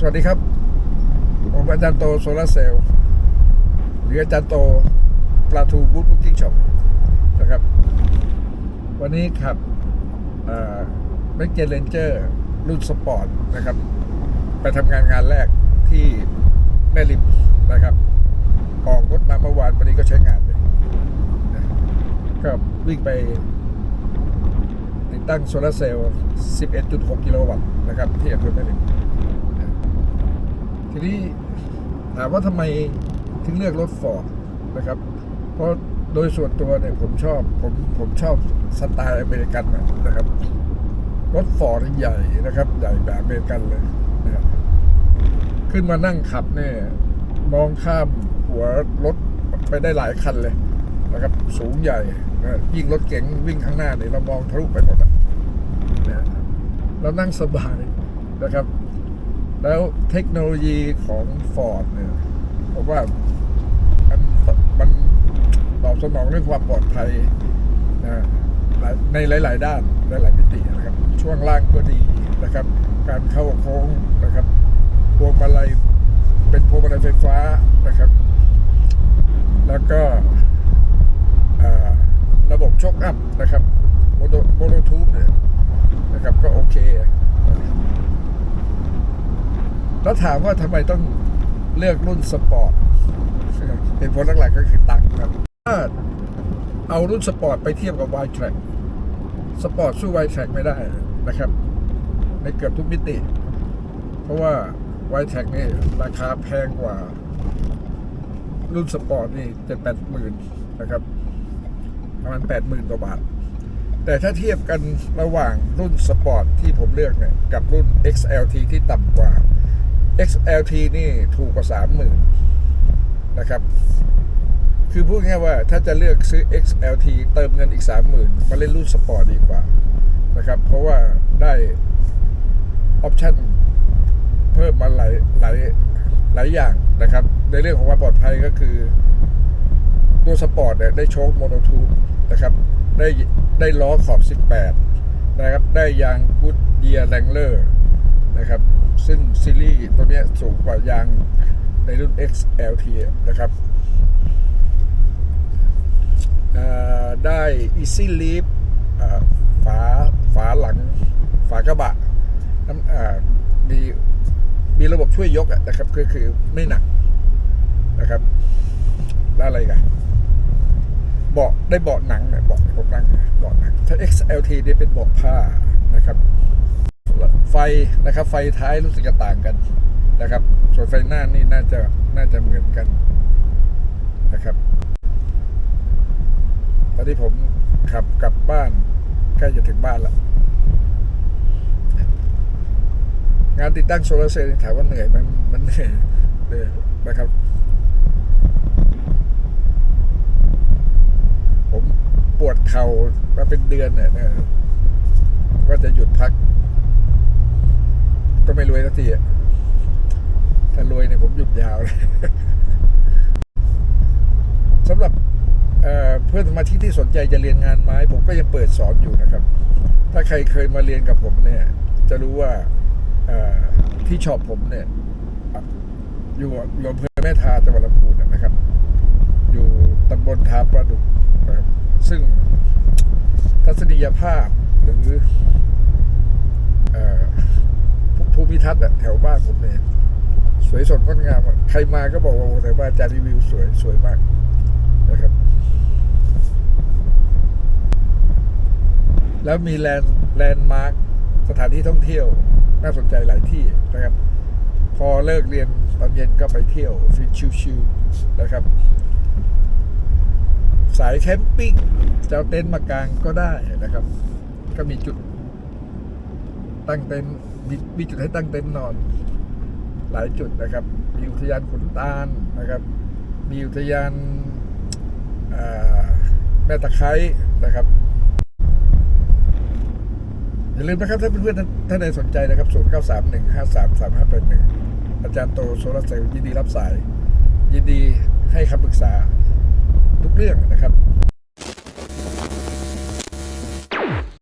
สวัสดีครับ ผมอาจารย์โตโซลาเซลล์หรืออาจารย์โตปลาทูบูธบุ๊กิ้งช็อปนะครับ วันนี้ขับแมกเจเลนเจอร์รุ่นสปอร์ตนะครับ ไปทำงานงานแรกที่แม่ริมนะครับ ออกรถมาเมื่อวานวันนี้ก็ใช้งานเลยก็วิ่งไปติดตั้งโซลาเซลล์ 11.6 กิโลวัตต์นะครับ ที่อำเภอแม่ริม ทีนี้ถามว่าทำไมถึงเลือกรถฟอร์ดนะครับ เพราะโดยส่วนตัวเนี่ยผมชอบผมผมชอบสไตล์อเมริกันนะครับ รถฟอร์ดใหญ่นะครับ ใหญ่แบบอเมริกันเลยนะครับขึ้นมานั่งขับเนี่ยมองข้ามหัวรถไปได้หลายคันเลยนะครับ สูงใหญ่นะยิ่งรถเก๋งวิ่งข้างหน้าเนี่ยเรามองทะลุไปหมดอะนะเรานั่งสบายนะครับ แล้วเทคโนโลยีของ Ford เนี่ยผมว่ามันมันตอบสนองเรื่องความปลอดภัยนะในหลาย ๆ ด้านหลาย ๆ มิตินะครับ ช่วงล่างก็ดีนะครับ การเข้าโค้งนะครับพวงมาลัยเป็นพวงมาลัยไฟฟ้านะครับ แล้วก็ระบบโชคอัพนะครับโมโนโมโนทูบเนี่ยนะครับก็โอเค แล้วถามว่าทำไมต้องเลือกรุ่นสปอร์ตเหตุผลหลักๆก็คือตังค์ครับถ้าเอารุ่นสปอร์ตไปเทียบกับ y t r a c k สปอร์ตสู้ y t r a c k ไม่ได้นะครับ ในเกือบทุกมิติ เพราะว่า y t r a c k นี่ราคาแพงกว่า รุ่นสปอร์ตนี่เจ็ดแปดหมื่นนะครับประมาณแปดหมื่นกว่าบาท แต่ถ้าเทียบกันระหว่างรุ่นสปอร์ตที่ผมเลือกเนี่ยกับรุ่น XLT ที่ต่ำกว่า XLT นี่ถูกกว่า30,000นะครับ คือพูดง่ายว่าถ้าจะเลือกซื้อ XLT เติมเงินอีก30,000มาเล่นรุ่นสปอร์ตดีกว่านะครับ เพราะว่าได้ออปชั่นเพิ่มมาหลายหลายหลายอย่างนะครับ ในเรื่องของความปลอดภัยก็คือ ตัวสปอร์ตเนี่ยได้โชคโมโนทูบนะครับ ได้ได้ล้อขอบ 18 นะครับ ได้ยางกูดเยียร์แรงเลอร์นะครับ ซึ่งซีรีส์ตัวนี้สูงกว่ายางในรุ่น XLT นะครับ ได้ Easy Leaf ฝาฝาหลัง ฝากระบะน้ำมีมีระบบช่วยยกนะครับคือคือไม่หนักนะครับแล้วอะไรกันเบาะได้เบาะหนังเนี่ยเบาะผมนั่งเนี่ยเบาะหนังถ้า XLT นี่เป็นเบาะผ้านะครับ ไฟนะครับ ไฟท้ายรู้สึกจะต่างกันนะครับ ส่วนไฟหน้านี่น่าจะน่าจะเหมือนกันนะครับ ตอนนี้ผมขับกลับบ้านใกล้จะถึงบ้านล้วงานติดตั้งโซลาร์เซลล์ถามว่าเหนื่อยไหมันมันเหนื่อยเลยนะครับ ผมปวดเข่ามาเป็นเดือนเนี่ยว่าจะหยุดพัก ก็ไม่รวยสักทีอะถ้ารวยเนี่ยผมหยุดยาวเลยสำหรับเเพื่อนสมาชิกที่สนใจจะเรียนงานไม้ ผมก็ยังเปิดสอนอยู่นะครับ ถ้าใครเคยมาเรียนกับผมเนี่ย จะรู้ว่าที่ช็อปผมเนี่ยอยู่อยู่อำเภอแม่ทาจังหวัดลำพูนนะครับ อยู่ตำบลทาประดุกนะครับซึ่งทัศนียภาพหรือเอ่อ มิทัศน์อะแถวบ้านผมเนี่ยสวยสดงดงามอะใครมาก็บอกว่าโอ้แต่ว่าอาจารีวิวสวยสวยมากนะครับ แล้วมีแลนด์แลนด์มาร์คสถานที่ท่องเที่ยว น่าสนใจหลายที่นะครับ พอเลิกเรียนตอนเย็นก็ไปเที่ยวฟิตชิวๆนะครับ สายแคมปิ้งจะเอาเต็นท์มากางก็ได้นะครับ ก็มีจุด ตั้งเต็นท์มีมีจุดให้ตั้งเต็นท์นอน หลายจุดนะครับ มีอุทยานขุนตาลนะครับ มีอุทยานาแม่ตะไคร้นะครับอย่าลืมนะครับถ้าเพื่อนๆท่านใดสนใจนะครับ 0 9 3 1 5 3 3 5 8 1 อาจารย์โตโซลาเซลล์ยินดีรับสาย ยินดีให้คำปรึกษาทุกเรื่องนะครับ